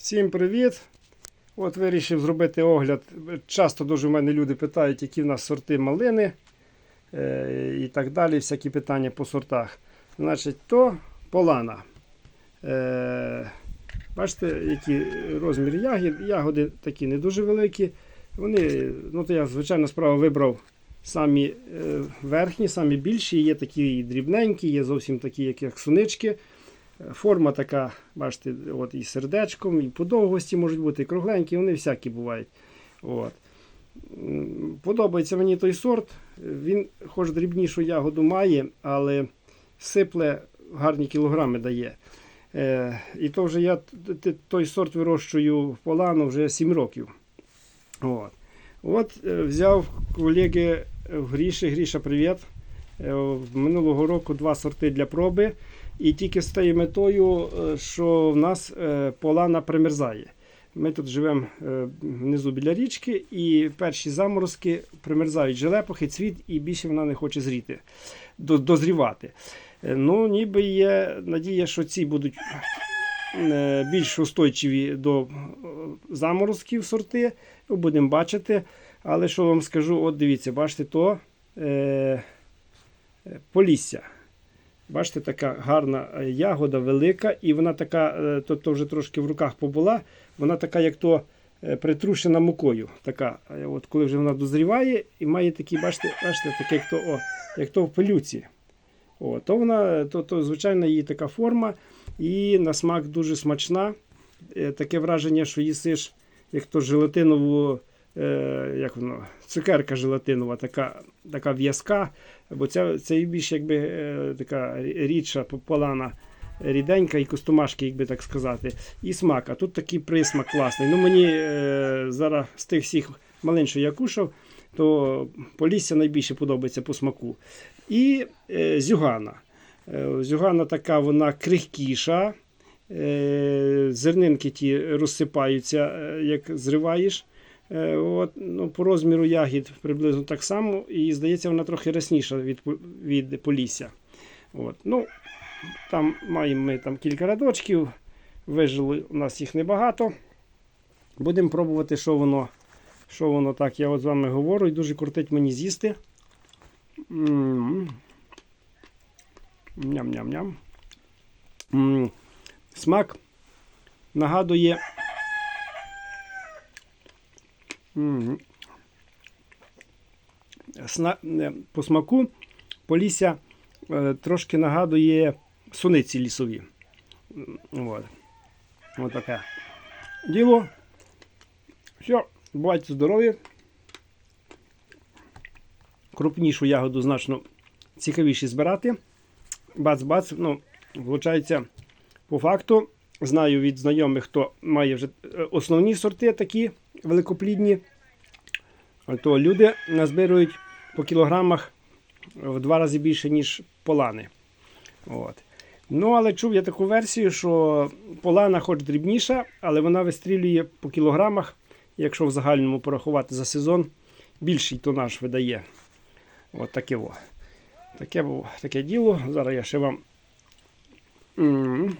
Всім привіт! От вирішив зробити огляд. Часто дуже в мене люди питають, які в нас сорти малини е, і так далі, всякі питання по сортах. Значить, то полана. Е, бачите, який розмір ягід. Ягоди такі не дуже великі. Вони, ну то я, звичайно, справа вибрав самі е, верхні, самі більші. Є такі і дрібненькі, є зовсім такі, як сунички. Форма така, бачите, от і сердечком, і по довгості можуть бути, і кругленькі, вони всякі бувають. От. Подобається мені той сорт. Він, хоч дрібнішу ягоду має, але сипле гарні кілограми дає. Е, і то вже я той сорт вирощую в полану вже 7 років. От, От е, взяв колеги в Гріші. Гріша, привіт. Е, Минулого року два сорти для проби. І тільки з тією метою, е, що в нас е, полана примерзає. Ми тут живемо е, внизу біля річки, і перші заморозки примерзають желепохи, цвіт, і більше вона не хоче зріти, дозрівати. Ну, ніби є надія, що ці будуть більш устойчиві до заморозків сорти. Ну, Будемо бачити. Але що вам скажу, от дивіться, бачите, то е, полісся. Бачите, така гарна е, ягода, велика, і вона така, е, то, то вже трошки в руках побула, вона така, як то е, притрушена мукою. Така, от коли вже вона дозріває і має такі, бачите, бачите, таке, як то, о, як то в пилюці. О, то вона, то, то, звичайно, її така форма, і на смак дуже смачна. Таке враження, що їсиш, як то желатинову, е, як воно, цукерка желатинова, така, така в'язка. Бо це, це більш якби е, така рідша полана, ріденька і костомашки, як би так сказати, і смак. А тут такий присмак класний. Ну мені е, зараз з тих всіх малин, я кушав, то полісся найбільше подобається по смаку. І е, зюгана. Е, зюгана така, вона крихкіша. Е, зернинки ті розсипаються, е, як зриваєш. Е, От, ну, по розміру ягід приблизно так само, і здається, вона трохи рясніша від, від полісся. От, ну, там маємо ми там кілька рядочків, вижили у нас їх небагато. Будемо пробувати, що воно, що воно так. Я от з вами говорю і дуже кортить мені з'їсти. Ням-ням-ням. Смак нагадує. По смаку полісся е, трошки нагадує суниці лісові. От. Ось таке діло. Все, бувайте здорові. Крупнішу ягоду значно цікавіше збирати. Бац-бац. Ну, виходить, по факту, знаю від знайомих, хто має вже е, основні сорти такі великоплідні, то люди назбирують по кілограмах в два рази більше, ніж полани. От. Ну, але чув я таку версію, що полана хоч дрібніша, але вона вистрілює по кілограмах, якщо в загальному порахувати за сезон, більший тонаж видає. От таке во. Таке, було- таке діло. Зараз я ще вам. М,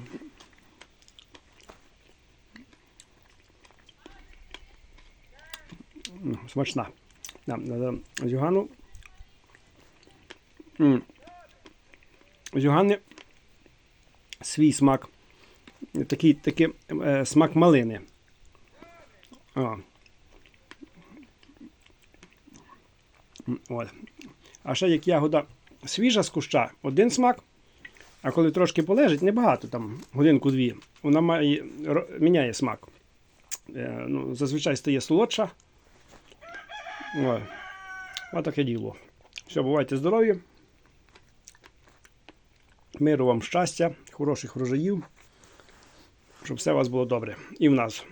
Смачна. Да, да. Зюгану. Зюгани свій смак. Такий, такий е, смак малини. О. От. А ще як ягода свіжа з куща, один смак. А коли трошки полежить, небагато, там годинку-дві, вона має, міняє смак. Е, ну, зазвичай стає солодша. Ой. А таке діло. Все, бувайте здорові. Миру вам щастя, хороших врожаїв, щоб все у вас було добре. І в нас.